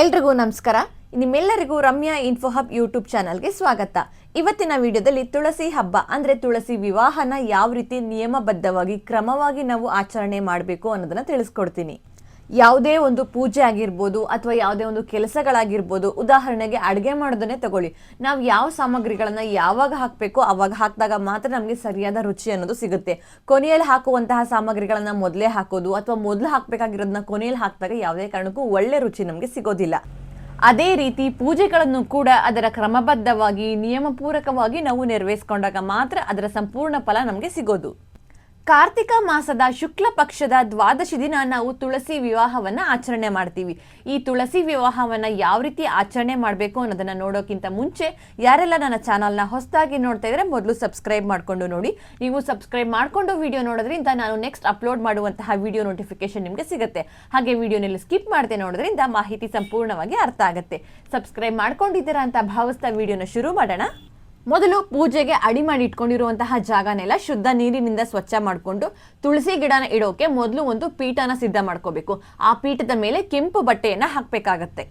ಎಲ್ರಿಗೂ ನಮಸ್ಕಾರ. ನಿಮ್ಮೆಲ್ಲರಿಗೂ ರಮ್ಯಾ ಇನ್ಫೋ ಹಬ್ ಯೂಟ್ಯೂಬ್ ಚಾನಲ್ಗೆ ಸ್ವಾಗತ. ಇವತ್ತಿನ ವಿಡಿಯೋದಲ್ಲಿ ತುಳಸಿ ಹಬ್ಬ, ಅಂದ್ರೆ ತುಳಸಿ ವಿವಾಹನ ಯಾವ ರೀತಿ ನಿಯಮಬದ್ಧವಾಗಿ, ಕ್ರಮವಾಗಿ ನಾವು ಆಚರಣೆ ಮಾಡಬೇಕು ಅನ್ನೋದನ್ನ ತಿಳಿಸ್ಕೊಡ್ತೀನಿ. ಯಾವುದೇ ಒಂದು ಪೂಜೆ ಆಗಿರ್ಬೋದು ಅಥವಾ ಯಾವುದೇ ಒಂದು ಕೆಲಸಗಳಾಗಿರ್ಬೋದು, ಉದಾಹರಣೆಗೆ ಅಡುಗೆ ಮಾಡೋದನ್ನೇ ತಗೊಳ್ಳಿ. ನಾವು ಯಾವ ಸಾಮಗ್ರಿಗಳನ್ನು ಯಾವಾಗ ಹಾಕಬೇಕು ಅವಾಗ ಹಾಕಿದಾಗ ಮಾತ್ರ ನಮಗೆ ಸರಿಯಾದ ರುಚಿ ಅನ್ನೋದು ಸಿಗುತ್ತೆ. ಕೊನೆಯಲ್ಲಿ ಹಾಕುವಂತಹ ಸಾಮಗ್ರಿಗಳನ್ನು ಮೊದಲೇ ಹಾಕೋದು ಅಥವಾ ಮೊದಲು ಹಾಕಬೇಕಾಗಿರೋದನ್ನ ಕೊನೆಯಲ್ಲಿ ಹಾಕಿದಾಗ ಯಾವುದೇ ಕಾರಣಕ್ಕೂ ಒಳ್ಳೆ ರುಚಿ ನಮಗೆ ಸಿಗೋದಿಲ್ಲ. ಅದೇ ರೀತಿ ಪೂಜೆಗಳನ್ನು ಕೂಡ ಅದರ ಕ್ರಮಬದ್ಧವಾಗಿ, ನಿಯಮಪೂರಕವಾಗಿ ನಾವು ನೆರವೇರಿಸ್ಕೊಂಡಾಗ ಮಾತ್ರ ಅದರ ಸಂಪೂರ್ಣ ಫಲ ನಮಗೆ ಸಿಗೋದು. ಕಾರ್ತಿಕ ಮಾಸದ ಶುಕ್ಲ ಪಕ್ಷದ ದ್ವಾದಶಿ ದಿನ ನಾವು ತುಳಸಿ ವಿವಾಹವನ್ನ ಆಚರಣೆ ಮಾಡ್ತೀವಿ. ಈ ತುಳಸಿ ವಿವಾಹವನ್ನ ಯಾವ ರೀತಿ ಆಚರಣೆ ಮಾಡಬೇಕು ಅನ್ನೋದನ್ನ ನೋಡೋಕ್ಕಿಂತ ಮುಂಚೆ ಯಾರೆಲ್ಲ ನನ್ನ ಚಾನಲ್ನ ಹೊಸದಾಗಿ ನೋಡ್ತಾ ಇದ್ರೆ ಮೊದಲು ಸಬ್ಸ್ಕ್ರೈಬ್ ಮಾಡ್ಕೊಂಡು ನೋಡಿ. ನೀವು ಸಬ್ಸ್ಕ್ರೈಬ್ ಮಾಡ್ಕೊಂಡು ವಿಡಿಯೋ ನೋಡೋದ್ರಿಂದ ನಾನು ನೆಕ್ಸ್ಟ್ ಅಪ್ಲೋಡ್ ಮಾಡುವಂತಹ ವಿಡಿಯೋ ನೋಟಿಫಿಕೇಶನ್ ನಿಮಗೆ ಸಿಗುತ್ತೆ. ಹಾಗೆ ವಿಡಿಯೋನಲ್ಲಿ ಸ್ಕಿಪ್ ಮಾಡದೆ ನೋಡೋದ್ರಿಂದ ಮಾಹಿತಿ ಸಂಪೂರ್ಣವಾಗಿ ಅರ್ಥ ಆಗುತ್ತೆ. ಸಬ್ಸ್ಕ್ರೈಬ್ ಮಾಡ್ಕೊಂಡಿದ್ದೀರಾ ಅಂತ ಭಾವಿಸ್ತಾ ವಿಡಿಯೋನ ಶುರು ಮಾಡೋಣ. ಮೊದಲು ಪೂಜೆಗೆ ಅಡಿ ಮಾಡಿ ಇಟ್ಕೊಂಡಿರುವಂತಹ ಜಾಗನೆಲ್ಲ ಶುದ್ಧ ನೀರಿನಿಂದ ಸ್ವಚ್ಛ ಮಾಡಿಕೊಂಡು ತುಳಸಿ ಗಿಡನ ಇಡೋಕೆ ಮೊದಲು ಒಂದು ಪೀಠನ ಸಿದ್ಧ ಮಾಡ್ಕೋಬೇಕು. ಆ ಪೀಠದ ಮೇಲೆ ಕೆಂಪು ಬಟ್ಟೆಯನ್ನ ಹಾಕಬೇಕಾಗತ್ತೆ.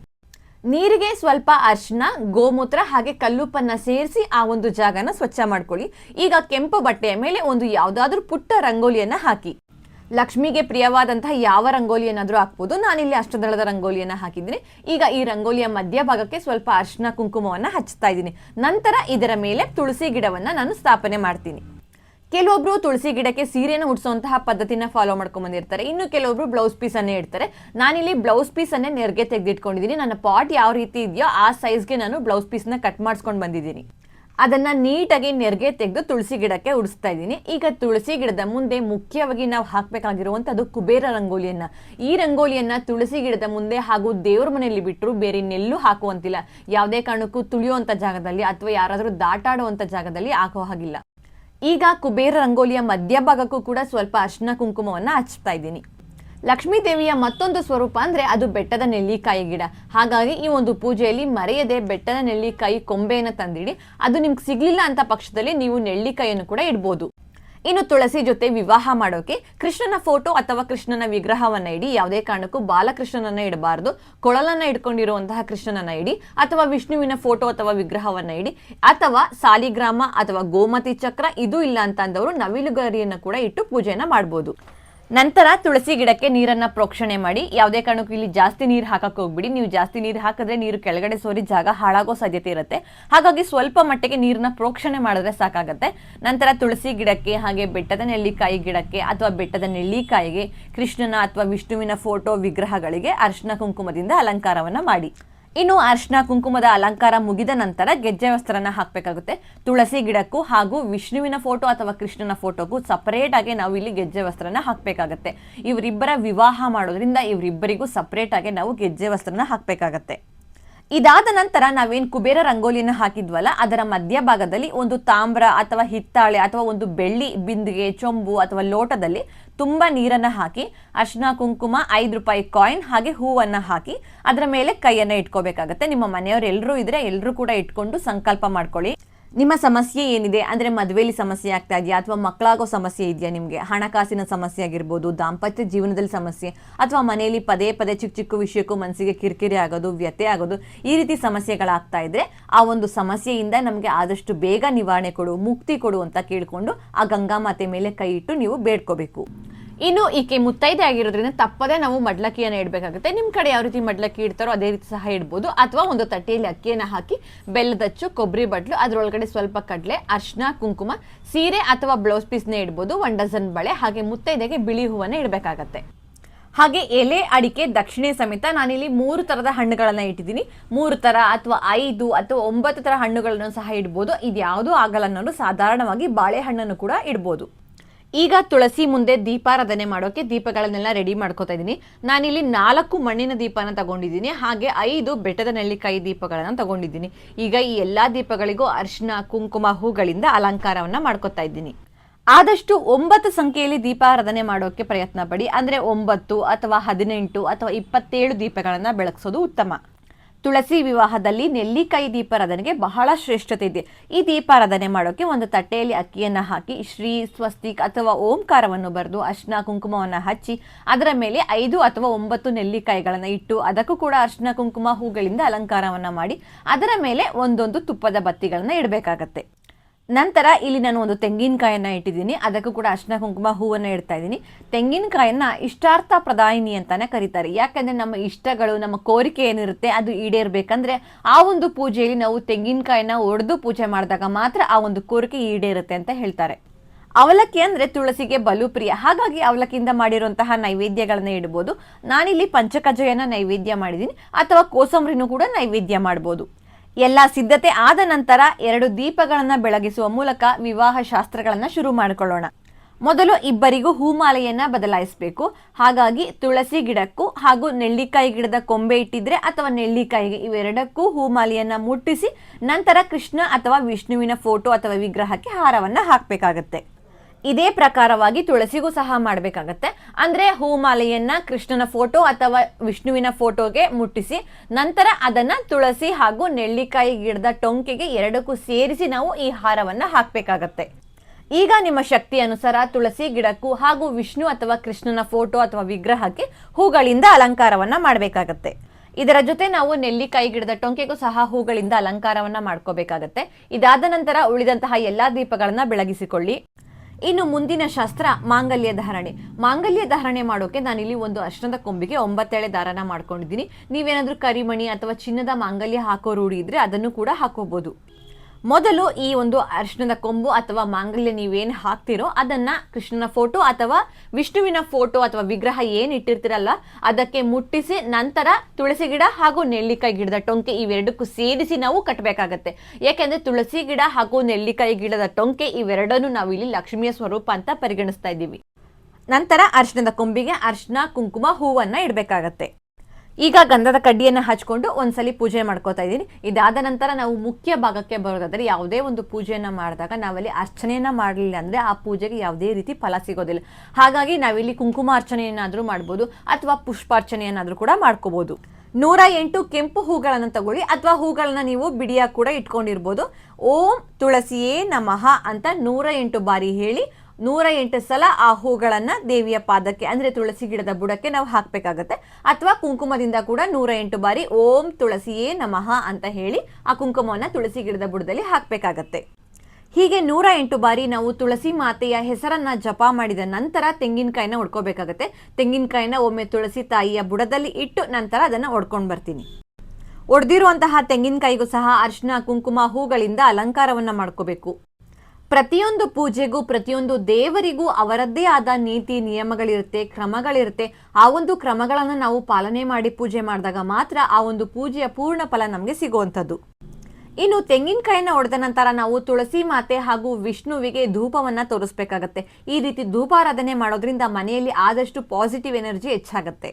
ನೀರಿಗೆ ಸ್ವಲ್ಪ ಅರ್ಶನ ಗೋಮೂತ್ರ ಹಾಗೆ ಕಲ್ಲುಪ್ಪನ್ನ ಸೇರಿಸಿ ಆ ಒಂದು ಜಾಗನ ಸ್ವಚ್ಛ ಮಾಡ್ಕೊಳ್ಳಿ. ಈಗ ಕೆಂಪು ಬಟ್ಟೆಯ ಮೇಲೆ ಒಂದು ಯಾವುದಾದ್ರೂ ಪುಟ್ಟ ರಂಗೋಲಿಯನ್ನ ಹಾಕಿ. ಲಕ್ಷ್ಮಿಗೆ ಪ್ರಿಯವಾದಂತಹ ಯಾವ ರಂಗೋಲಿಯನ್ನಾದರೂ ಹಾಕ್ಬೋದು? ನಾನಿಲ್ಲಿ ಅಷ್ಟದಳದ ರಂಗೋಲಿಯನ್ನ ಹಾಕಿದ್ದೀನಿ. ಈಗ ಈ ರಂಗೋಲಿಯ ಮಧ್ಯಭಾಗಕ್ಕೆ ಸ್ವಲ್ಪ ಅರ್ಶಿನ ಕುಂಕುಮವನ್ನ ಹಚ್ತಾ ಇದ್ದೀನಿ. ನಂತರ ಇದರ ಮೇಲೆ ತುಳಸಿ ಗಿಡವನ್ನ ನಾನು ಸ್ಥಾಪನೆ ಮಾಡ್ತೀನಿ. ಕೆಲವೊಬ್ರು ತುಳಸಿ ಗಿಡಕ್ಕೆ ಸೀರೆನ ಉಡ್ಸುವಂತಹ ಪದ್ಧತಿನ ಫಾಲೋ ಮಾಡ್ಕೊಂಡ್ ಬಂದಿರ್ತಾರೆ. ಇನ್ನು ಕೆಲವೊಬ್ರು ಬ್ಲೌಸ್ ಪೀಸ್ ಅನ್ನೇ ಇಡ್ತಾರೆ. ನಾನಿಲ್ಲಿ ಬ್ಲೌಸ್ ಪೀಸನ್ನೇ ನೆರ್ಗೆ ತೆಗೆದಿಟ್ಕೊಂಡಿದ್ದೀನಿ. ನನ್ನ ಪಾಟ್ ಯಾವ ರೀತಿ ಇದೆಯೋ ಆ ಸೈಜ್ಗೆ ನಾನು ಬ್ಲೌಸ್ ಪೀಸ್ನ ಕಟ್ ಮಾಡಿಸ್ಕೊಂಡು ಬಂದಿದ್ದೀನಿ. ಅದನ್ನ ನೀಟಾಗಿ ನೆರಿಗೆ ತೆಗೆದು ತುಳಸಿ ಗಿಡಕ್ಕೆ ಉಡಿಸ್ತಾ ಇದ್ದೀನಿ. ಈಗ ತುಳಸಿ ಗಿಡದ ಮುಂದೆ ಮುಖ್ಯವಾಗಿ ನಾವು ಹಾಕಬೇಕಾಗಿರುವಂಥದ್ದು ಕುಬೇರ ರಂಗೋಲಿಯನ್ನ. ಈ ರಂಗೋಲಿಯನ್ನ ತುಳಸಿ ಗಿಡದ ಮುಂದೆ ಹಾಗೂ ದೇವ್ರ ಮನೆಯಲ್ಲಿ ಬಿಟ್ಟರು ಬೇರೆ ನೆಲ್ಲು ಹಾಕುವಂತಿಲ್ಲ. ಯಾವುದೇ ಕಾರಣಕ್ಕೂ ತುಳಿಯುವಂಥ ಜಾಗದಲ್ಲಿ ಅಥವಾ ಯಾರಾದರೂ ದಾಟಾಡುವಂಥ ಜಾಗದಲ್ಲಿ ಹಾಕೋ ಹಾಗಿಲ್ಲ. ಈಗ ಕುಬೇರ ರಂಗೋಲಿಯ ಮಧ್ಯಭಾಗಕ್ಕೂ ಕೂಡ ಸ್ವಲ್ಪ ಅರ್ಶಿನ ಕುಂಕುಮವನ್ನ ಹಚ್ತಾ ಇದ್ದೀನಿ. ಲಕ್ಷ್ಮೀ ದೇವಿಯ ಮತ್ತೊಂದು ಸ್ವರೂಪ ಅಂದ್ರೆ ಅದು ಬೆಟ್ಟದ ನೆಲ್ಲಿಕಾಯಿ ಗಿಡ. ಹಾಗಾಗಿ ಈ ಒಂದು ಪೂಜೆಯಲ್ಲಿ ಮರೆಯದೆ ಬೆಟ್ಟದ ನೆಲ್ಲಿಕಾಯಿ ಕೊಂಬೆಯನ್ನು ತಂದಿಡಿ. ಅದು ನಿಮ್ಗೆ ಸಿಗ್ಲಿಲ್ಲ ಅಂತ ಪಕ್ಷದಲ್ಲಿ ನೀವು ನೆಲ್ಲಿಕಾಯಿಯನ್ನು ಕೂಡ ಇಡ್ಬೋದು. ಇನ್ನು ತುಳಸಿ ಜೊತೆ ವಿವಾಹ ಮಾಡೋಕೆ ಕೃಷ್ಣನ ಫೋಟೋ ಅಥವಾ ಕೃಷ್ಣನ ವಿಗ್ರಹವನ್ನ ಇಡಿ. ಯಾವುದೇ ಕಾರಣಕ್ಕೂ ಬಾಲಕೃಷ್ಣನನ್ನ ಇಡಬಾರದು. ಕೊಳಲನ್ನ ಇಟ್ಕೊಂಡಿರುವಂತಹ ಕೃಷ್ಣನನ್ನ ಇಡಿ. ಅಥವಾ ವಿಷ್ಣುವಿನ ಫೋಟೋ ಅಥವಾ ವಿಗ್ರಹವನ್ನ ಇಡಿ. ಅಥವಾ ಸಾಲಿಗ್ರಾಮ ಅಥವಾ ಗೋಮತಿ ಚಕ್ರ, ಇದು ಇಲ್ಲ ಅಂತ ಅಂದವರು ನವಿಲುಗರಿಯನ್ನ ಕೂಡ ಇಟ್ಟು ಪೂಜೆಯನ್ನ ಮಾಡ್ಬೋದು. ನಂತರ ತುಳಸಿ ಗಿಡಕ್ಕೆ ನೀರನ್ನ ಪ್ರೋಕ್ಷಣೆ ಮಾಡಿ, ಯಾವುದೇ ಕಾರಣಕ್ಕೂ ಇಲ್ಲಿ ಜಾಸ್ತಿ ನೀರು ಹಾಕಕ್ಕೆ ಹೋಗ್ಬಿಡಿ. ನೀವು ಜಾಸ್ತಿ ನೀರು ಹಾಕಿದ್ರೆ ನೀರು ಕೆಳಗಡೆ ಸೋರಿ, ಜಾಗ ಹಾಳಾಗೋ ಸಾಧ್ಯತೆ ಇರುತ್ತೆ. ಹಾಗಾಗಿ ಸ್ವಲ್ಪ ಮಟ್ಟಿಗೆ ನೀರನ್ನ ಪ್ರೋಕ್ಷಣೆ ಮಾಡಿದ್ರೆ ಸಾಕಾಗತ್ತೆ. ನಂತರ ತುಳಸಿ ಗಿಡಕ್ಕೆ, ಹಾಗೆ ಬೆಟ್ಟದ ನೆಲ್ಲಿಕಾಯಿ ಗಿಡಕ್ಕೆ ಅಥವಾ ಬೆಟ್ಟದ ನೆಲ್ಲಿಕಾಯಿಗೆ, ಕೃಷ್ಣನ ಅಥವಾ ವಿಷ್ಣುವಿನ ಫೋಟೋ ವಿಗ್ರಹಗಳಿಗೆ ಅರ್ಶನ ಕುಂಕುಮದಿಂದ ಅಲಂಕಾರವನ್ನ ಮಾಡಿ. ಇನ್ನು ಅರ್ಶನ ಕುಂಕುಮದ ಅಲಂಕಾರ ಮುಗಿದ ನಂತರ ಗೆಜ್ಜೆ ವಸ್ತ್ರನ ಹಾಕಬೇಕಾಗುತ್ತೆ. ತುಳಸಿ ಗಿಡಕ್ಕೂ ಹಾಗೂ ವಿಷ್ಣುವಿನ ಫೋಟೋ ಅಥವಾ ಕೃಷ್ಣನ ಫೋಟೋಗೂ ಸಪರೇಟ್ ಆಗಿ ನಾವು ಇಲ್ಲಿ ಗೆಜ್ಜೆ ವಸ್ತ್ರನ ಹಾಕಬೇಕಾಗತ್ತೆ. ಇವರಿಬ್ಬರ ವಿವಾಹ ಮಾಡೋದ್ರಿಂದ ಇವರಿಬ್ಬರಿಗೂ ಸಪರೇಟ್ ಆಗಿ ನಾವು ಗೆಜ್ಜೆ ವಸ್ತ್ರನ ಹಾಕಬೇಕಾಗತ್ತೆ. ಇದಾದ ನಂತರ ನಾವೇನ್ ಕುಬೇರ ರಂಗೋಲಿಯನ್ನು ಹಾಕಿದ್ವಲ್ಲ, ಅದರ ಮಧ್ಯಭಾಗದಲ್ಲಿ ಒಂದು ತಾಮ್ರ ಅಥವಾ ಹಿತ್ತಾಳೆ ಅಥವಾ ಒಂದು ಬೆಳ್ಳಿ ಬಿಂದಿಗೆ, ಚೊಂಬು ಅಥವಾ ಲೋಟದಲ್ಲಿ ತುಂಬಾ ನೀರನ್ನ ಹಾಕಿ ಅರ್ಶಿನ ಕುಂಕುಮ, ಐದು ರೂಪಾಯಿ ಕಾಯಿನ್ ಹಾಗೆ ಹೂವನ್ನ ಹಾಕಿ, ಅದರ ಮೇಲೆ ಕೈಯನ್ನ ಇಟ್ಕೋಬೇಕಾಗತ್ತೆ. ನಿಮ್ಮ ಮನೆಯವರು ಎಲ್ಲರೂ ಇದ್ರೆ ಎಲ್ಲರೂ ಕೂಡ ಇಟ್ಕೊಂಡು ಸಂಕಲ್ಪ ಮಾಡ್ಕೊಳ್ಳಿ. ನಿಮ್ಮ ಸಮಸ್ಯೆ ಏನಿದೆ ಅಂದರೆ ಮದುವೆಯಲ್ಲಿ ಸಮಸ್ಯೆ ಆಗ್ತಾ ಇದೆಯಾ? ಅಥವಾ ಮಕ್ಕಳಾಗೋ ಸಮಸ್ಯೆ ಇದೆಯಾ ನಿಮಗೆ? ಹಣಕಾಸಿನ ಸಮಸ್ಯೆ ಆಗಿರ್ಬೋದು, ದಾಂಪತ್ಯ ಜೀವನದಲ್ಲಿ ಸಮಸ್ಯೆ, ಅಥವಾ ಮನೆಯಲ್ಲಿ ಪದೇ ಪದೇ ಚಿಕ್ಕ ಚಿಕ್ಕ ವಿಷಯಕ್ಕೂ ಮನಸ್ಸಿಗೆ ಕಿರಿಕಿರಿ ಆಗೋದು ವ್ಯತ್ಯೆ ಆಗೋದು, ಈ ರೀತಿ ಸಮಸ್ಯೆಗಳಾಗ್ತಾ ಇದ್ರೆ ಆ ಒಂದು ಸಮಸ್ಯೆಯಿಂದ ನಮಗೆ ಆದಷ್ಟು ಬೇಗ ನಿವಾರಣೆ ಕೊಡು, ಮುಕ್ತಿ ಕೊಡು ಅಂತ ಕೇಳಿಕೊಂಡು ಆ ಗಂಗಾ ಮಾತೆ ಮೇಲೆ ಕೈ ಇಟ್ಟು ನೀವು ಬೇಡ್ಕೋಬೇಕು. ಇನ್ನು ಈಕೆ ಮುತ್ತೈದೆ ಆಗಿರೋದ್ರಿಂದ ತಪ್ಪದೇ ನಾವು ಮಡ್ಲಕ್ಕಿಯನ್ನು ಇಡಬೇಕಾಗುತ್ತೆ. ನಿಮ್ಮ ಕಡೆ ಯಾವ ರೀತಿ ಮಡ್ಲಕ್ಕಿ ಇಡ್ತಾರೋ ಅದೇ ರೀತಿ ಸಹ ಇಡ್ಬೋದು. ಅಥವಾ ಒಂದು ತಟ್ಟೆಯಲ್ಲಿ ಅಕ್ಕಿಯನ್ನು ಹಾಕಿ ಬೆಲ್ಲದಚ್ಚು ಕೊಬ್ಬರಿ ಬಟ್ಲು, ಅದರೊಳಗಡೆ ಸ್ವಲ್ಪ ಕಡಲೆ ಅರ್ಶಿನ ಕುಂಕುಮ, ಸೀರೆ ಅಥವಾ ಬ್ಲೌಸ್ ಪೀಸ್ನೇ ಇಡ್ಬೋದು. ಒನ್ ಡಜನ್ ಬಳೆ, ಹಾಗೆ ಮುತ್ತೈದೆಗೆ ಬಿಳಿ ಹೂವನ್ನು ಇಡಬೇಕಾಗತ್ತೆ. ಹಾಗೆ ಎಲೆ, ಅಡಿಕೆ, ದಕ್ಷಿಣೆ ಸಮೇತ ನಾನಿಲ್ಲಿ ಮೂರು ತರದ ಹಣ್ಣುಗಳನ್ನ ಇಟ್ಟಿದ್ದೀನಿ. ಮೂರು ತರ ಅಥವಾ ಐದು ಅಥವಾ ಒಂಬತ್ತು ತರ ಹಣ್ಣುಗಳನ್ನು ಸಹ ಇಡ್ಬೋದು. ಇದ್ಯಾವುದೂ ಆಗಲ್ಲ ಅನ್ನೋದು ಸಾಧಾರಣವಾಗಿ ಬಾಳೆಹಣ್ಣನ್ನು ಕೂಡ ಇಡ್ಬೋದು. ಈಗ ತುಳಸಿ ಮುಂದೆ ದೀಪಾರಾಧನೆ ಮಾಡೋಕೆ ದೀಪಗಳನ್ನೆಲ್ಲ ರೆಡಿ ಮಾಡ್ಕೋತಾ ಇದ್ದೀನಿ. ನಾನಿಲ್ಲಿ ನಾಲ್ಕು ಮಣ್ಣಿನ ದೀಪನ ತಗೊಂಡಿದ್ದೀನಿ, ಹಾಗೆ ಐದು ಬೆಟ್ಟದ ನೆಲ್ಲಿಕಾಯಿ ದೀಪಗಳನ್ನ ತಗೊಂಡಿದ್ದೀನಿ. ಈಗ ಈ ಎಲ್ಲಾ ದೀಪಗಳಿಗೂ ಅರ್ಶಿನ ಕುಂಕುಮ, ಹೂಗಳಿಂದ ಅಲಂಕಾರವನ್ನ ಮಾಡ್ಕೋತಾ ಇದ್ದೀನಿ. ಆದಷ್ಟು ಒಂಬತ್ತು ಸಂಖ್ಯೆಯಲ್ಲಿ ದೀಪಾರಾಧನೆ ಮಾಡೋಕೆ ಪ್ರಯತ್ನ ಪಡಿ. ಅಂದ್ರೆ ಒಂಬತ್ತು ಅಥವಾ ಹದಿನೆಂಟು ಅಥವಾ ಇಪ್ಪತ್ತೇಳು ದೀಪಗಳನ್ನ ಬೆಳಗಿಸೋದು ಉತ್ತಮ. ತುಳಸಿ ವಿವಾಹದಲ್ಲಿ ನೆಲ್ಲಿಕಾಯಿ ದೀಪಾರಾಧನೆಗೆ ಬಹಳ ಶ್ರೇಷ್ಠತೆ ಇದೆ. ಈ ದೀಪಾರಾಧನೆ ಮಾಡೋಕೆ ಒಂದು ತಟ್ಟೆಯಲ್ಲಿ ಅಕ್ಕಿಯನ್ನು ಹಾಕಿ, ಶ್ರೀ ಸ್ವಸ್ತಿಕ್ ಅಥವಾ ಓಂಕಾರವನ್ನು ಬರೆದು ಅರ್ಶಿನ ಕುಂಕುಮವನ್ನು ಹಚ್ಚಿ, ಅದರ ಮೇಲೆ ಐದು ಅಥವಾ ಒಂಬತ್ತು ನೆಲ್ಲಿಕಾಯಿಗಳನ್ನು ಇಟ್ಟು, ಅದಕ್ಕೂ ಕೂಡ ಅರ್ಶಿನ ಕುಂಕುಮ ಹೂಗಳಿಂದ ಅಲಂಕಾರವನ್ನು ಮಾಡಿ, ಅದರ ಮೇಲೆ ಒಂದೊಂದು ತುಪ್ಪದ ಬತ್ತಿಗಳನ್ನು ಇಡಬೇಕಾಗತ್ತೆ. ನಂತರ ಇಲ್ಲಿ ನಾನು ಒಂದು ತೆಂಗಿನಕಾಯನ್ನ ಇಟ್ಟಿದ್ದೀನಿ. ಅದಕ್ಕೂ ಕೂಡ ಅರ್ಶನ ಕುಂಕುಮ ಹೂವನ್ನು ಇಡ್ತಾ ಇದ್ದೀನಿ. ತೆಂಗಿನಕಾಯನ್ನ ಇಷ್ಟಾರ್ಥ ಪ್ರದಾಯಿನಿ ಅಂತಾನೆ ಕರೀತಾರೆ. ಯಾಕಂದ್ರೆ ನಮ್ಮ ಇಷ್ಟಗಳು, ನಮ್ಮ ಕೋರಿಕೆ ಏನಿರುತ್ತೆ ಅದು ಈಡೇರ್ಬೇಕಂದ್ರೆ ಆ ಒಂದು ಪೂಜೆಯಲ್ಲಿ ನಾವು ತೆಂಗಿನಕಾಯನ್ನ ಒಡೆದು ಪೂಜೆ ಮಾಡಿದಾಗ ಮಾತ್ರ ಆ ಒಂದು ಕೋರಿಕೆ ಈಡೇರುತ್ತೆ ಅಂತ ಹೇಳ್ತಾರೆ. ಅವಲಕ್ಕಿ ಅಂದ್ರೆ ತುಳಸಿಗೆ ಬಲು ಪ್ರಿಯ ಹಾಗಾಗಿ ಅವಲಕ್ಕಿಯಿಂದ ಮಾಡಿರುವಂತಹ ನೈವೇದ್ಯಗಳನ್ನ ಇಡ್ಬೋದು. ನಾನಿಲ್ಲಿ ಪಂಚಕಜಯನ ನೈವೇದ್ಯ ಮಾಡಿದ್ದೀನಿ. ಅಥವಾ ಕೋಸಂಬರಿನೂ ಕೂಡ ನೈವೇದ್ಯ ಮಾಡ್ಬೋದು. ಎಲ್ಲ ಸಿದ್ಧತೆ ಆದ ನಂತರ ಎರಡು ದೀಪಗಳನ್ನು ಬೆಳಗಿಸುವ ಮೂಲಕ ವಿವಾಹ ಶಾಸ್ತ್ರಗಳನ್ನು ಶುರು ಮಾಡಿಕೊಳ್ಳೋಣ. ಮೊದಲು ಇಬ್ಬರಿಗೂ ಹೂಮಾಲೆಯನ್ನ ಬದಲಾಯಿಸಬೇಕು. ಹಾಗಾಗಿ ತುಳಸಿ ಗಿಡಕ್ಕೂ ಹಾಗೂ ನೆಲ್ಲಿಕಾಯಿ ಗಿಡದ ಕೊಂಬೆ ಇಟ್ಟಿದ್ರೆ ಅಥವಾ ನೆಲ್ಲಿಕಾಯಿಗೆ ಇವೆರಡಕ್ಕೂ ಹೂಮಾಲೆಯನ್ನ ಮುಟ್ಟಿಸಿ ನಂತರ ಕೃಷ್ಣ ಅಥವಾ ವಿಷ್ಣುವಿನ ಫೋಟೋ ಅಥವಾ ವಿಗ್ರಹಕ್ಕೆ ಹಾರವನ್ನು ಹಾಕಬೇಕಾಗತ್ತೆ. ಇದೇ ಪ್ರಕಾರವಾಗಿ ತುಳಸಿಗೂ ಸಹ ಮಾಡಬೇಕಾಗತ್ತೆ. ಅಂದ್ರೆ ಹೂಮಾಲೆಯನ್ನ ಕೃಷ್ಣನ ಫೋಟೋ ಅಥವಾ ವಿಷ್ಣುವಿನ ಫೋಟೋಗೆ ಮುಟ್ಟಿಸಿ, ನಂತರ ಅದನ್ನ ತುಳಸಿ ಹಾಗೂ ನೆಲ್ಲಿಕಾಯಿ ಗಿಡದ ಟೊಂಕೆಗೆ ಎರಡಕ್ಕೂ ಸೇರಿಸಿ ನಾವು ಈ ಹಾರವನ್ನ ಹಾಕಬೇಕಾಗತ್ತೆ. ಈಗ ನಿಮ್ಮ ಶಕ್ತಿ ಅನುಸಾರ ತುಳಸಿ ಗಿಡಕ್ಕೂ ಹಾಗೂ ವಿಷ್ಣು ಅಥವಾ ಕೃಷ್ಣನ ಫೋಟೋ ಅಥವಾ ವಿಗ್ರಹಕ್ಕೆ ಹೂಗಳಿಂದ ಅಲಂಕಾರವನ್ನ ಮಾಡಬೇಕಾಗತ್ತೆ. ಇದರ ಜೊತೆ ನಾವು ನೆಲ್ಲಿಕಾಯಿ ಗಿಡದ ಟೊಂಕೆಗೂ ಸಹ ಹೂಗಳಿಂದ ಅಲಂಕಾರವನ್ನ ಮಾಡ್ಕೋಬೇಕಾಗತ್ತೆ. ಇದಾದ ನಂತರ ಉಳಿದಂತಹ ಎಲ್ಲಾ ದೀಪಗಳನ್ನ ಬೆಳಗಿಸಿಕೊಳ್ಳಿ. ಇನ್ನು ಮುಂದಿನ ಶಾಸ್ತ್ರ ಮಾಂಗಲ್ಯ ಧಾರಣೆ. ಮಾಂಗಲ್ಯ ಧಾರಣೆ ಮಾಡೋಕೆ ನಾನಿಲ್ಲಿ ಒಂದು ಅಷ್ಟದ ಕೊಂಬಿಗೆ ಒಂಬತ್ತೇಳೆ ದಾರನ ಮಾಡ್ಕೊಂಡಿದ್ದೀನಿ. ನೀವೇನಾದ್ರೂ ಕರಿಮಣಿ ಅಥವಾ ಚಿನ್ನದ ಮಾಂಗಲ್ಯ ಹಾಕೋ ರೂಢಿ ಇದ್ರೆ ಅದನ್ನು ಕೂಡ ಹಾಕೋಬಹುದು ಮೊದಲು ಈ ಒಂದು ಅರಿಶಿಣದ ಕೊಂಬು ಅಥವಾ ಮಾಂಗಲ್ಯ ನೀವೇನು ಹಾಕ್ತಿರೋ ಅದನ್ನ ಕೃಷ್ಣನ ಫೋಟೋ ಅಥವಾ ವಿಷ್ಣುವಿನ ಫೋಟೋ ಅಥವಾ ವಿಗ್ರಹ ಏನು ಇಟ್ಟಿರ್ತೀರಲ್ಲ, ಅದಕ್ಕೆ ಮುಟ್ಟಿಸಿ ನಂತರ ತುಳಸಿ ಗಿಡ ಹಾಗೂ ನೆಲ್ಲಿಕಾಯಿ ಗಿಡದ ಟೊಂಕೆ ಇವೆರಡಕ್ಕೂ ಸೇರಿಸಿ ನಾವು ಕಟ್ಟಬೇಕಾಗತ್ತೆ ಯಾಕೆಂದ್ರೆ ತುಳಸಿ ಗಿಡ ಹಾಗೂ ನೆಲ್ಲಿಕಾಯಿ ಗಿಡದ ಟೊಂಕೆ ಇವೆರಡನ್ನು ನಾವು ಇಲ್ಲಿ ಲಕ್ಷ್ಮಿಯ ಸ್ವರೂಪ ಅಂತ ಪರಿಗಣಿಸ್ತಾ ಇದ್ದೀವಿ. ನಂತರ ಅರಿಶಿಣದ ಕೊಂಬಿಗೆ ಅರಿಶಿನ ಕುಂಕುಮ, ಹೂವನ್ನ ಇಡಬೇಕಾಗತ್ತೆ. ಈಗ ಗಂಧದ ಕಡ್ಡಿಯನ್ನು ಹಚ್ಕೊಂಡು ಒಂದ್ಸಲಿ ಪೂಜೆ ಮಾಡ್ಕೋತಾ ಇದ್ದೀನಿ. ಇದಾದ ನಂತರ ನಾವು ಮುಖ್ಯ ಭಾಗಕ್ಕೆ ಬರೋದಾದ್ರೆ ಯಾವುದೇ ಒಂದು ಪೂಜೆಯನ್ನು ಮಾಡಿದಾಗ ನಾವಲ್ಲಿ ಅರ್ಚನೆಯನ್ನು ಮಾಡಲಿಲ್ಲ ಅಂದರೆ ಆ ಪೂಜೆಗೆ ಯಾವುದೇ ರೀತಿ ಫಲ ಸಿಗೋದಿಲ್ಲ. ಹಾಗಾಗಿ ನಾವಿಲ್ಲಿ ಕುಂಕುಮಾರ್ಚನೆಯನ್ನಾದರೂ ಮಾಡ್ಬೋದು ಅಥವಾ ಪುಷ್ಪಾರ್ಚನೆಯನ್ನಾದರೂ ಕೂಡ ಮಾಡ್ಕೋಬೋದು. ನೂರ ಎಂಟು ಕೆಂಪು ಹೂಗಳನ್ನು ತಗೊಳ್ಳಿ ಅಥವಾ ಹೂಗಳನ್ನು ನೀವು ಬಿಡಿಯಾಗಿ ಕೂಡ ಇಟ್ಕೊಂಡಿರ್ಬೋದು. ಓಂ ತುಳಸಿಯೇ ನಮಃ ಅಂತ ನೂರ ಎಂಟು ಬಾರಿ ಹೇಳಿ ನೂರ ಎಂಟು ಸಲ ಆ ಹೂಗಳನ್ನು ದೇವಿಯ ಪಾದಕ್ಕೆ, ಅಂದರೆ ತುಳಸಿ ಗಿಡದ ಬುಡಕ್ಕೆ ನಾವು ಹಾಕಬೇಕಾಗತ್ತೆ. ಅಥವಾ ಕುಂಕುಮದಿಂದ ಕೂಡ ನೂರ ಎಂಟು ಬಾರಿ ಓಂ ತುಳಸಿಯೇ ನಮಃ ಅಂತ ಹೇಳಿ ಆ ಕುಂಕುಮವನ್ನ ತುಳಸಿ ಗಿಡದ ಬುಡದಲ್ಲಿ ಹಾಕ್ಬೇಕಾಗತ್ತೆ. ಹೀಗೆ ನೂರ ಎಂಟು ಬಾರಿ ನಾವು ತುಳಸಿ ಮಾತೆಯ ಹೆಸರನ್ನ ಜಪ ಮಾಡಿದ ನಂತರ ತೆಂಗಿನಕಾಯಿನ ಹೊಡ್ಕೋಬೇಕಾಗತ್ತೆ ತೆಂಗಿನಕಾಯಿನ ಒಮ್ಮೆ ತುಳಸಿ ತಾಯಿಯ ಬುಡದಲ್ಲಿ ಇಟ್ಟು ನಂತರ ಅದನ್ನ ಹೊಡ್ಕೊಂಡು ಬರ್ತೀನಿ. ಒಡೆದಿರುವಂತಹ ತೆಂಗಿನಕಾಯಿಗೂ ಸಹ ಅರ್ಶಿನ, ಕುಂಕುಮ, ಹೂಗಳಿಂದ ಅಲಂಕಾರವನ್ನ ಮಾಡ್ಕೋಬೇಕು. ಪ್ರತಿಯೊಂದು ಪೂಜೆಗೂ, ಪ್ರತಿಯೊಂದು ದೇವರಿಗೂ ಅವರದ್ದೇ ಆದ ನೀತಿ, ನಿಯಮಗಳಿರುತ್ತೆ, ಕ್ರಮಗಳಿರುತ್ತೆ. ಆ ಒಂದು ಕ್ರಮಗಳನ್ನು ನಾವು ಪಾಲನೆ ಮಾಡಿ ಪೂಜೆ ಮಾಡಿದಾಗ ಮಾತ್ರ ಆ ಒಂದು ಪೂಜೆಯ ಪೂರ್ಣ ಫಲ ನಮಗೆ ಸಿಗುವಂಥದ್ದು. ಇನ್ನು ತೆಂಗಿನಕಾಯಿನ ಹೊಡೆದ ನಂತರ ನಾವು ತುಳಸಿ ಮಾತೆ ಹಾಗೂ ವಿಷ್ಣುವಿಗೆ ಧೂಪವನ್ನು ತೋರಿಸ್ಬೇಕಾಗತ್ತೆ. ಈ ರೀತಿ ಧೂಪಾರಾಧನೆ ಮಾಡೋದ್ರಿಂದ ಮನೆಯಲ್ಲಿ ಆದಷ್ಟು ಪಾಸಿಟಿವ್ ಎನರ್ಜಿ ಹೆಚ್ಚಾಗತ್ತೆ.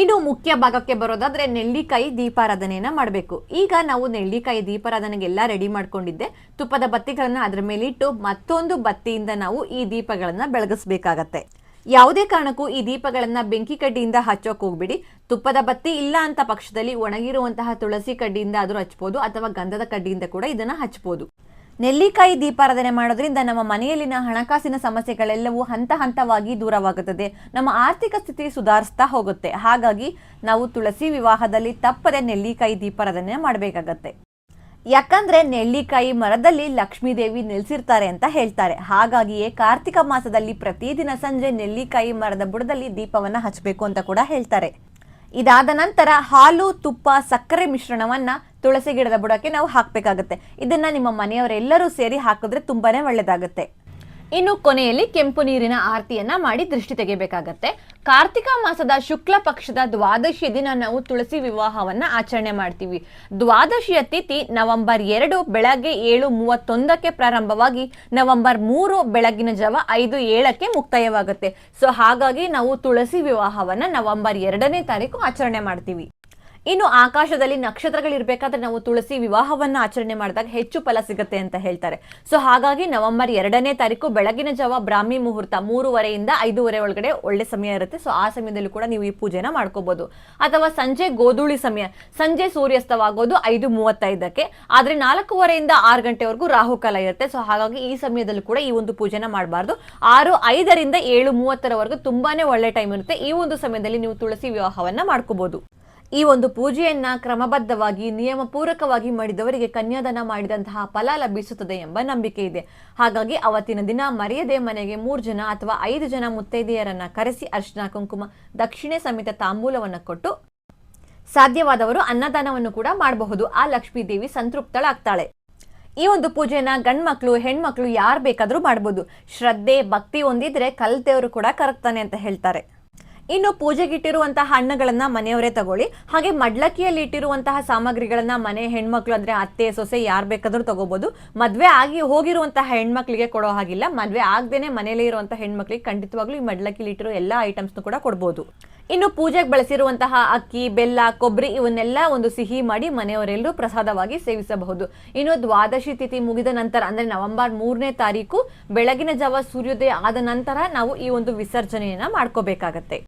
ಇನ್ನು ಮುಖ್ಯ ಭಾಗಕ್ಕೆ ಬರೋದಾದ್ರೆ ನೆಲ್ಲಿಕಾಯಿ ದೀಪಾರಾಧನೆಯನ್ನ ಮಾಡಬೇಕು. ಈಗ ನಾವು ನೆಲ್ಲಿಕಾಯಿ ದೀಪಾರಾಧನೆಗೆಲ್ಲ ರೆಡಿ ಮಾಡ್ಕೊಂಡಿದ್ದೆ. ತುಪ್ಪದ ಬತ್ತಿಗಳನ್ನ ಅದರ ಮೇಲೆ ಇಟ್ಟು ಮತ್ತೊಂದು ಬತ್ತಿಯಿಂದ ನಾವು ಈ ದೀಪಗಳನ್ನ ಬೆಳಗಿಸ್ಬೇಕಾಗತ್ತೆ. ಯಾವುದೇ ಕಾರಣಕ್ಕೂ ಈ ದೀಪಗಳನ್ನ ಬೆಂಕಿ ಕಡ್ಡಿಯಿಂದ ಹಚ್ಚೋಕ್ ಹೋಗ್ಬೇಡಿ. ತುಪ್ಪದ ಬತ್ತಿ ಇಲ್ಲ ಅಂತ ಪಕ್ಷದಲ್ಲಿ ಒಣಗಿರುವಂತಹ ತುಳಸಿ ಕಡ್ಡಿಯಿಂದ ಆದ್ರೂ ಹಚ್ಬೋದು ಅಥವಾ ಗಂಧದ ಕಡ್ಡಿಯಿಂದ ಕೂಡ ಇದನ್ನ ಹಚ್ಬೋದು. ನೆಲ್ಲಿಕಾಯಿ ದೀಪಾರಾಧನೆ ಮಾಡೋದ್ರಿಂದ ನಮ್ಮ ಮನೆಯಲ್ಲಿನ ಹಣಕಾಸಿನ ಸಮಸ್ಯೆಗಳೆಲ್ಲವೂ ಹಂತ ಹಂತವಾಗಿ ದೂರವಾಗುತ್ತದೆ. ನಮ್ಮ ಆರ್ಥಿಕ ಸ್ಥಿತಿ ಸುಧಾರಿಸ್ತಾ ಹೋಗುತ್ತೆ. ಹಾಗಾಗಿ ನಾವು ತುಳಸಿ ವಿವಾಹದಲ್ಲಿ ತಪ್ಪದೆ ನೆಲ್ಲಿಕಾಯಿ ದೀಪಾರಾಧನೆ ಮಾಡಬೇಕಾಗತ್ತೆ. ಯಾಕಂದ್ರೆ ನೆಲ್ಲಿಕಾಯಿ ಮರದಲ್ಲಿ ಲಕ್ಷ್ಮೀದೇವಿ ನೆಲೆಸಿರ್ತಾರೆ ಅಂತ ಹೇಳ್ತಾರೆ. ಹಾಗಾಗಿಯೇ ಕಾರ್ತಿಕ ಮಾಸದಲ್ಲಿ ಪ್ರತಿದಿನ ಸಂಜೆ ನೆಲ್ಲಿಕಾಯಿ ಮರದ ಬುಡದಲ್ಲಿ ದೀಪವನ್ನ ಹಚ್ಚಬೇಕು ಅಂತ ಕೂಡ ಹೇಳ್ತಾರೆ. ಇದಾದ ನಂತರ ಹಾಲು, ತುಪ್ಪ, ಸಕ್ಕರೆ ಮಿಶ್ರಣವನ್ನ ತುಳಸಿ ಗಿಡದ ಬುಡಕ್ಕೆ ನಾವು ಹಾಕಬೇಕಾಗುತ್ತೆ. ಇದನ್ನು ನಿಮ್ಮ ಮನೆಯವರೆಲ್ಲರೂ ಸೇರಿ ಹಾಕಿದ್ರೆ ತುಂಬಾನೇ ಒಳ್ಳೇದಾಗುತ್ತೆ. ಇನ್ನು ಕೊನೆಯಲ್ಲಿ ಕೆಂಪು ನೀರಿನ ಆರತಿಯನ್ನ ಮಾಡಿ ದೃಷ್ಟಿ ತೆಗೆಯಬೇಕಾಗತ್ತೆ. ಕಾರ್ತಿಕ ಮಾಸದ ಶುಕ್ಲ ಪಕ್ಷದ ದ್ವಾದಶಿ ದಿನ ನಾವು ತುಳಸಿ ವಿವಾಹವನ್ನ ಆಚರಣೆ ಮಾಡ್ತೀವಿ. ದ್ವಾದಶಿಯ ತಿಥಿ ನವೆಂಬರ್ ಎರಡು ಬೆಳಗ್ಗೆ ಏಳು ಮೂವತ್ತೊಂದಕ್ಕೆ ಪ್ರಾರಂಭವಾಗಿ ನವೆಂಬರ್ ಮೂರು ಬೆಳಗಿನ ಜಾವ ಐದು ಏಳಕ್ಕೆ ಮುಕ್ತಾಯವಾಗುತ್ತೆ. ಸೊ ಹಾಗಾಗಿ ನಾವು ತುಳಸಿ ವಿವಾಹವನ್ನ ನವೆಂಬರ್ ಎರಡನೇ ತಾರೀಕು ಆಚರಣೆ ಮಾಡ್ತೀವಿ. ಇನ್ನು ಆಕಾಶದಲ್ಲಿ ನಕ್ಷತ್ರಗಳಿರ್ಬೇಕಾದ್ರೆ ನಾವು ತುಳಸಿ ವಿವಾಹವನ್ನ ಆಚರಣೆ ಮಾಡಿದಾಗ ಹೆಚ್ಚು ಫಲ ಸಿಗುತ್ತೆ ಅಂತ ಹೇಳ್ತಾರೆ. ಸೊ ಹಾಗಾಗಿ ನವೆಂಬರ್ ಎರಡನೇ ತಾರೀಕು ಬೆಳಗಿನ ಜಾವ ಬ್ರಾಹ್ಮಿ ಮುಹೂರ್ತ ಮೂರುವರೆಯಿಂದ ಐದೂವರೆ ಒಳಗಡೆ ಒಳ್ಳೆ ಸಮಯ ಇರುತ್ತೆ. ಸೊ ಆ ಸಮಯದಲ್ಲಿ ಕೂಡ ನೀವು ಈ ಪೂಜೆನ ಮಾಡ್ಕೋಬಹುದು ಅಥವಾ ಸಂಜೆ ಗೋಧೂಳಿ ಸಮಯ, ಸಂಜೆ ಸೂರ್ಯಾಸ್ತವಾಗೋದು ಐದು ಮೂವತ್ತೈದಕ್ಕೆ. ಆದ್ರೆ ನಾಲ್ಕೂವರೆಯಿಂದ ಆರು ಗಂಟೆವರೆಗೂ ರಾಹುಕಾಲ ಇರುತ್ತೆ. ಸೊ ಹಾಗಾಗಿ ಈ ಸಮಯದಲ್ಲೂ ಕೂಡ ಈ ಒಂದು ಪೂಜೆನ ಮಾಡಬಾರ್ದು. ಆರು, ಐದರಿಂದ ಏಳು ಮೂವತ್ತರವರೆಗೂ ತುಂಬಾನೇ ಒಳ್ಳೆ ಟೈಮ್ ಇರುತ್ತೆ. ಈ ಒಂದು ಸಮಯದಲ್ಲಿ ನೀವು ತುಳಸಿ ವಿವಾಹವನ್ನ ಮಾಡ್ಕೋಬಹುದು ಈ ಒಂದು ಪೂಜೆಯನ್ನ ಕ್ರಮಬದ್ಧವಾಗಿ ನಿಯಮಪೂರ್ವಕವಾಗಿ ಮಾಡಿದವರಿಗೆ ಕನ್ಯಾದಾನ ಮಾಡಿದಂತಹ ಫಲ ಲಭಿಸುತ್ತದೆ ಎಂಬ ನಂಬಿಕೆ ಇದೆ. ಹಾಗಾಗಿ ಅವತ್ತಿನ ದಿನ ಮರೆಯದೆ ಮನೆಗೆ ಮೂರು ಜನ ಅಥವಾ ಐದು ಜನ ಮುತ್ತೈದೆಯರನ್ನ ಕರೆಸಿ ಅರ್ಶನ, ಕುಂಕುಮ, ದಕ್ಷಿಣೆ ಸಮೇತ ತಾಂಬೂಲವನ್ನು ಕೊಟ್ಟು ಸಾಧ್ಯವಾದವರು ಅನ್ನದಾನವನ್ನು ಕೂಡ ಮಾಡಬಹುದು. ಆ ಲಕ್ಷ್ಮೀ ದೇವಿ ಸಂತೃಪ್ತಳಾಗ್ತಾಳೆ. ಈ ಒಂದು ಪೂಜೆನ ಗಂಡ್ಮಕ್ಳು, ಹೆಣ್ಮಕ್ಳು ಯಾರು ಬೇಕಾದರೂ ಮಾಡ್ಬೋದು. ಶ್ರದ್ಧೆ, ಭಕ್ತಿ ಹೊಂದಿದ್ರೆ ಕಲ್ತೆಯವರು ಕೂಡ ಕರಗ್ತಾನೆ ಅಂತ ಹೇಳ್ತಾರೆ. ಇನ್ನು ಪೂಜೆಗೆ ಇಟ್ಟಿರುವಂತಹ ಹಣ್ಣುಗಳನ್ನ ಮನೆಯವರೇ ತಗೊಳ್ಳಿ. ಹಾಗೆ ಮಡ್ಲಕ್ಕಿಯಲ್ಲಿ ಇಟ್ಟಿರುವಂತಹ ಸಾಮಗ್ರಿಗಳನ್ನ ಮನೆ ಹೆಣ್ಮಕ್ಳು ಅಂದ್ರೆ ಅತ್ತೆ, ಸೊಸೆ ಯಾರು ಬೇಕಾದ್ರೂ ತಗೋಬಹುದು ಮದ್ವೆ ಆಗಿ ಹೋಗಿರುವಂತಹ ಹೆಣ್ಮಕ್ಳಿಗೆ ಕೊಡೋ ಹಾಗಿಲ್ಲ. ಮದ್ವೆ ಆಗದೇನೆ ಮನೆಯಲ್ಲಿ ಇರುವಂತಹ ಹೆಣ್ಮಕ್ಳಿಗೆ ಖಂಡಿತವಾಗ್ಲೂ ಈ ಮಡ್ಲಕ್ಕಿಲಿ ಇಟ್ಟಿರೋ ಎಲ್ಲಾ ಐಟಮ್ಸ್ನು ಕೂಡ ಕೊಡ್ಬೋದು. ಇನ್ನು ಪೂಜೆಗೆ ಬಳಸಿರುವಂತಹ ಅಕ್ಕಿ, ಬೆಲ್ಲ ಕೊಬ್ಬರಿ ಇವನ್ನೆಲ್ಲ ಒಂದು ಸಿಹಿ ಮಾಡಿ ಮನೆಯವರೆಲ್ಲರೂ ಪ್ರಸಾದವಾಗಿ ಸೇವಿಸಬಹುದು. ಇನ್ನು ದ್ವಾದಶಿ ತಿಥಿ ಮುಗಿದ ನಂತರ, ಅಂದ್ರೆ ನವೆಂಬರ್ ಮೂರನೇ ತಾರೀಕು ಬೆಳಗಿನ ಜಾವ ಸೂರ್ಯೋದಯ ಆದ ನಂತರ ನಾವು ಈ ಒಂದು ವಿಸರ್ಜನೆಯನ್ನ ಮಾಡ್ಕೋಬೇಕಾಗತ್ತೆ.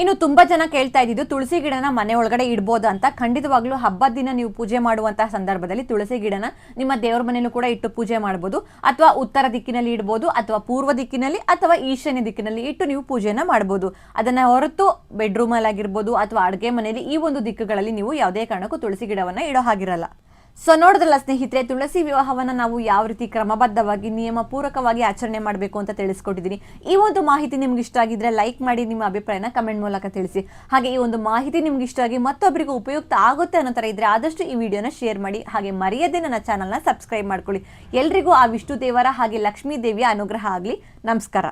ಇನ್ನು ತುಂಬಾ ಜನ ಕೇಳ್ತಾ ಇದ್ದಿದ್ದು, ತುಳಸಿ ಗಿಡನ ಮನೆ ಒಳಗಡೆ ಇಡ್ಬೋದು ಅಂತ. ಖಂಡಿತವಾಗ್ಲೂ ಹಬ್ಬದ ದಿನ ನೀವು ಪೂಜೆ ಮಾಡುವಂತಹ ಸಂದರ್ಭದಲ್ಲಿ ತುಳಸಿ ಗಿಡನ ನಿಮ್ಮ ದೇವರ ಮನೆಯಲ್ಲೂ ಕೂಡ ಇಟ್ಟು ಪೂಜೆ ಮಾಡಬಹುದು ಅಥವಾ ಉತ್ತರ ದಿಕ್ಕಿನಲ್ಲಿ ಇಡ್ಬೋದು, ಅಥವಾ ಪೂರ್ವ ದಿಕ್ಕಿನಲ್ಲಿ, ಅಥವಾ ಈಶಾನ್ಯ ದಿಕ್ಕಿನಲ್ಲಿ ಇಟ್ಟು ನೀವು ಪೂಜೆಯನ್ನ ಮಾಡಬಹುದು ಅದನ್ನ ಹೊರತು ಬೆಡ್ರೂಮ್ ಅಲ್ಲಿ ಆಗಿರ್ಬೋದು ಅಥವಾ ಅಡುಗೆ ಮನೆಯಲ್ಲಿ ಈ ಒಂದು ದಿಕ್ಕುಗಳಲ್ಲಿ ನೀವು ಯಾವುದೇ ಕಾರಣಕ್ಕೂ ತುಳಸಿ ಗಿಡವನ್ನ ಇಡೋ ಹಾಗಿರಲ್ಲ. ಸೊ ನೋಡಿದ್ರಲ್ಲ ಸ್ನೇಹಿತರೆ, ತುಳಸಿ ವಿವಾಹವನ್ನು ನಾವು ಯಾವ ರೀತಿ ಕ್ರಮಬದ್ಧವಾಗಿ ನಿಯಮ ಪೂರಕವಾಗಿ ಆಚರಣೆ ಮಾಡಬೇಕು ಅಂತ ತಿಳಿಸ್ಕೊಟ್ಟಿದ್ದೀನಿ ಈ ಒಂದು ಮಾಹಿತಿ ನಿಮ್ಗೆ ಇಷ್ಟ ಆಗಿದ್ರೆ ಲೈಕ್ ಮಾಡಿ, ನಿಮ್ಮ ಅಭಿಪ್ರಾಯನ ಕಮೆಂಟ್ ಮೂಲಕ ತಿಳಿಸಿ. ಹಾಗೆ ಈ ಒಂದು ಮಾಹಿತಿ ನಿಮ್ಗೆ ಇಷ್ಟ ಆಗಿ ಮತ್ತೊಬ್ಬರಿಗೂ ಉಪಯುಕ್ತ ಆಗುತ್ತೆ ಅನ್ನೋ ಥರ ಇದ್ರೆ ಆದಷ್ಟು ಈ ವಿಡಿಯೋನ ಶೇರ್ ಮಾಡಿ. ಹಾಗೆ ಮರೆಯದೆ ನನ್ನ ಚಾನಲ್ನ ಸಬ್ಸ್ಕ್ರೈಬ್ ಮಾಡ್ಕೊಳ್ಳಿ. ಎಲ್ರಿಗೂ ಆ ವಿಷ್ಣು ದೇವರ ಹಾಗೆ ಲಕ್ಷ್ಮೀ ದೇವಿಯ ಅನುಗ್ರಹ ಆಗಲಿ. ನಮಸ್ಕಾರ.